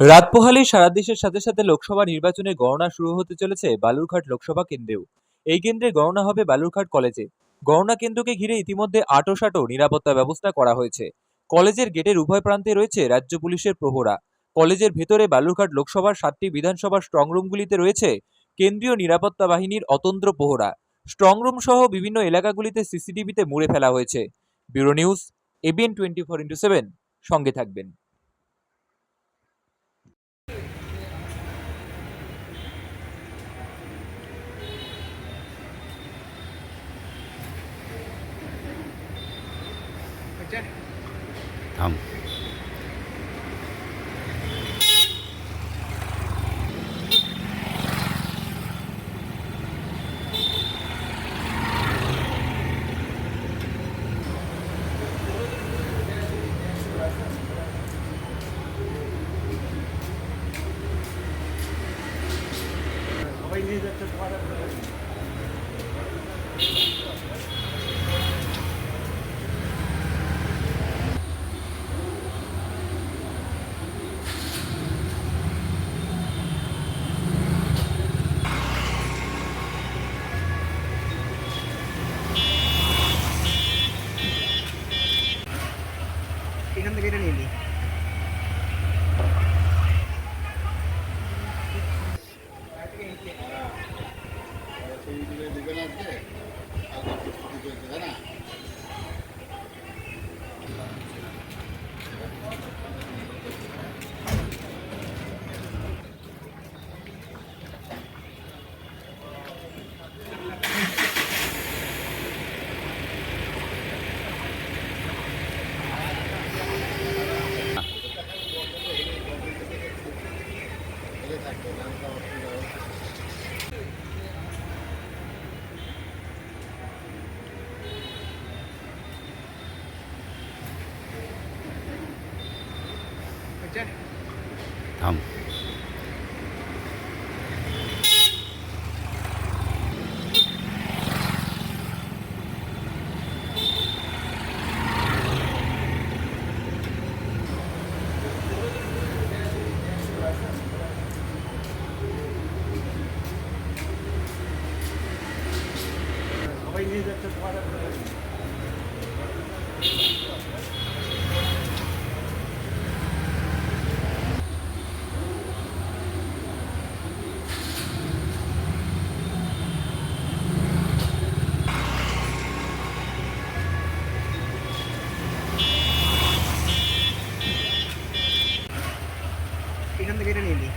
রাত পোহালেই সারা দেশের সাথে সাথে লোকসভা নির্বাচনের গণনা শুরু হতে চলেছে বালুরঘাট লোকসভা কেন্দ্রেও। এই কেন্দ্রে গণনা হবে বালুরঘাট কলেজে। গণনা কেন্দ্রকে ঘিরে ইতিমধ্যে আটোসাটো নিরাপত্তা ব্যবস্থা করা হয়েছে। কলেজের গেটের উভয় প্রান্তে রয়েছে রাজ্য পুলিশের প্রহরা। কলেজের ভেতরে বালুরঘাট লোকসভার সাতটি বিধানসভার স্ট্রংরুমগুলিতে রয়েছে কেন্দ্রীয় নিরাপত্তা বাহিনীর অতন্ত্র প্রহরা। স্ট্রংরুম সহ বিভিন্ন এলাকাগুলিতে সিসিটিভিতে মুড়ে ফেলা হয়েছে। Bureau news ABN twenty four into seven. সঙ্গে থাকবেন। थाम Thank you. এখান থেকে এটা নিয়ে নিই। थांब Thank you. এখান থেকে নিয়ে নিই।